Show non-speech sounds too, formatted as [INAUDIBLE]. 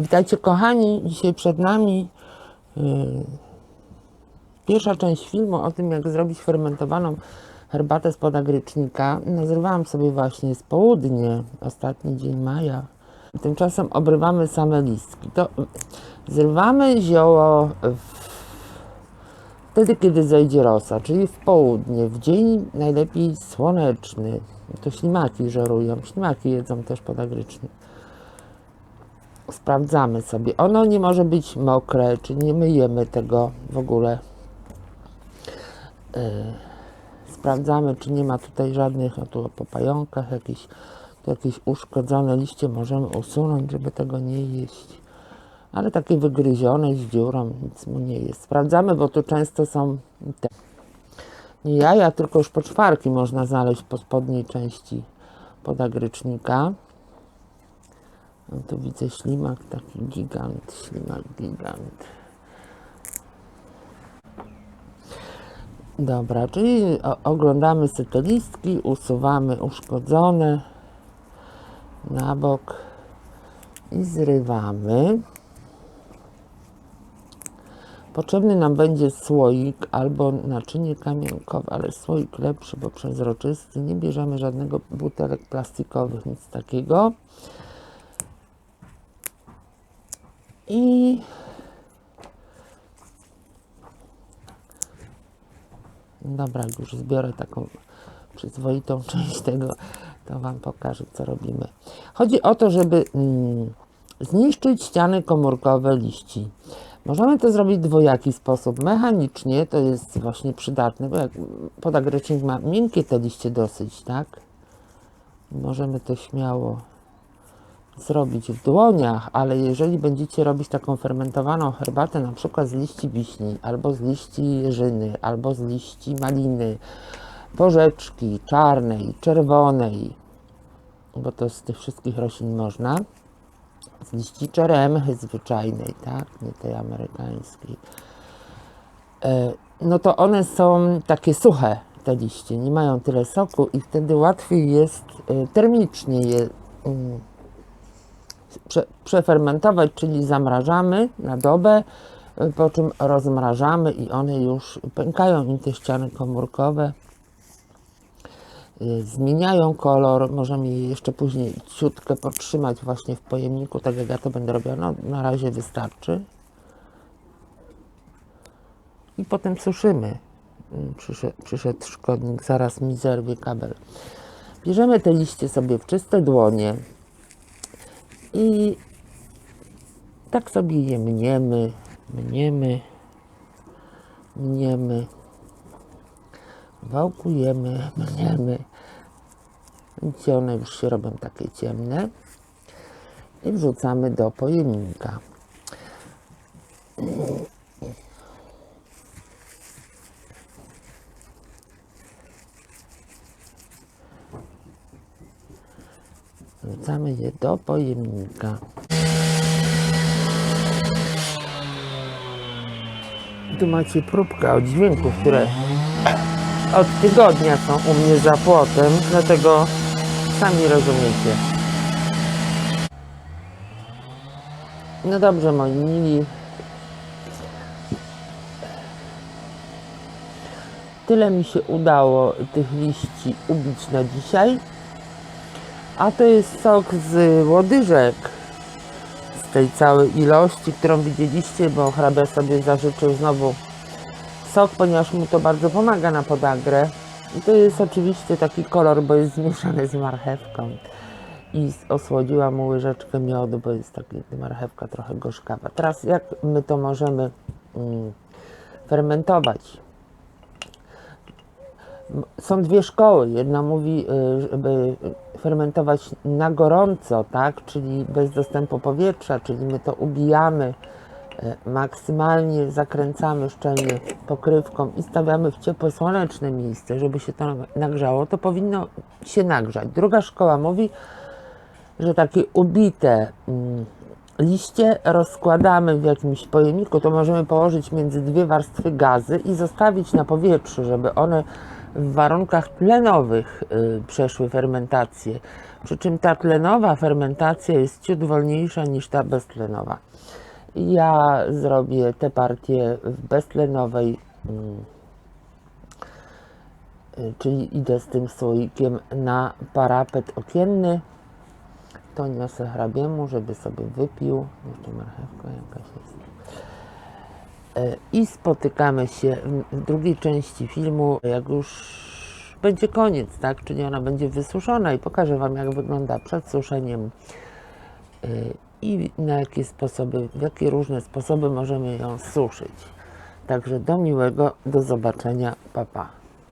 Witajcie kochani, dzisiaj przed nami yy, pierwsza część filmu o tym, jak zrobić fermentowaną herbatę z podagrycznika. Nazrywałam sobie właśnie z południe, ostatni dzień maja. Tymczasem obrywamy same listki. To zrywamy zioło w, wtedy, kiedy zejdzie rosa, czyli w południe, w dzień najlepiej słoneczny. To ślimaki żerują, ślimaki jedzą też podagrycznik sprawdzamy sobie. Ono nie może być mokre, czy nie myjemy tego w ogóle. Yy, sprawdzamy, czy nie ma tutaj żadnych, o tu po pająkach jakieś, tu jakieś uszkodzone liście możemy usunąć, żeby tego nie jeść. Ale takie wygryzione z dziurą, nic mu nie jest. Sprawdzamy, bo tu często są te nie jaja, tylko szpoczwarki można znaleźć po spodniej części podagrycznika. No tu widzę ślimak, taki gigant, ślimak gigant. Dobra, czyli oglądamy sobie listki, usuwamy uszkodzone na bok i zrywamy. Potrzebny nam będzie słoik albo naczynie kamienkowe, ale słoik lepszy, bo przezroczysty. Nie bierzemy żadnego butelek plastikowych, nic takiego. I dobra, już zbiorę taką przyzwoitą [LAUGHS] część tego, to Wam pokażę, co robimy. Chodzi o to, żeby mm, zniszczyć ściany komórkowe liści. Możemy to zrobić w dwojaki sposób. Mechanicznie to jest właśnie przydatne, bo jak podagrycznik ma miękkie te liście dosyć, tak? Możemy to śmiało zrobić w dłoniach, ale jeżeli będziecie robić taką fermentowaną herbatę, na przykład z liści wiśni, albo z liści jeżyny, albo z liści maliny, porzeczki czarnej, czerwonej, bo to z tych wszystkich roślin można, z liści czeremchy zwyczajnej, tak, nie tej amerykańskiej, e, no to one są takie suche, te liście, nie mają tyle soku i wtedy łatwiej jest e, termicznie je mm, prze, przefermentować, czyli zamrażamy na dobę, y, po czym rozmrażamy i one już pękają im te ściany komórkowe, y, zmieniają kolor, możemy je jeszcze później ciutkę podtrzymać właśnie w pojemniku, tak jak ja to będę robiła, no na razie wystarczy. I potem suszymy. Y, Przyszedł, przyszedł szkodnik, zaraz mi zerwie kabel. Bierzemy te liście sobie w czyste dłonie, i tak sobie je mniemy, mniemy, mniemy, wałkujemy, mniemy. Widzicie, one już się robią takie ciemne. I wrzucamy do pojemnika. Wrzucamy je do pojemnika. Tu macie próbkę od dźwięków, które od tygodnia są u mnie za płotem, dlatego sami rozumiecie. No dobrze, moi mili. Tyle mi się udało tych liści ubić na dzisiaj. A to jest sok z łodyżek. Z tej całej ilości, którą widzieliście, bo hrabia sobie zażyczył znowu sok, ponieważ mu to bardzo pomaga na podagrę. I to jest oczywiście taki kolor, bo jest zmieszany z marchewką. I osłodziła mu łyżeczkę miodu, bo jest taki marchewka trochę gorzkawa. Teraz jak my to możemy mm, fermentować? Są dwie szkoły. Jedna mówi, y, żeby fermentować na gorąco, tak, czyli bez dostępu powietrza, czyli my to ubijamy y, maksymalnie, zakręcamy szczelnie pokrywką i stawiamy w ciepłe, słoneczne miejsce, żeby się to nagrzało, to powinno się nagrzać. Druga szkoła mówi, że takie ubite mm, liście rozkładamy w jakimś pojemniku, to możemy położyć między dwie warstwy gazy i zostawić na powietrzu, żeby one w warunkach tlenowych y, przeszły fermentację. Przy czym ta tlenowa fermentacja jest ciut wolniejsza niż ta beztlenowa. Ja zrobię tę partię w beztlenowej, mm, y, czyli idę z tym słoikiem na parapet okienny. To niosę hrabiemu, żeby sobie wypił. Jeszcze marchewka jakaś jest. I spotykamy się w- drugiej części filmu, jak już będzie koniec, tak? Czyli ona będzie wysuszona i pokażę Wam, jak wygląda przed suszeniem e, i na jakie sposoby, w jakie różne sposoby możemy ją suszyć. Także do miłego, do zobaczenia, papa. Pa.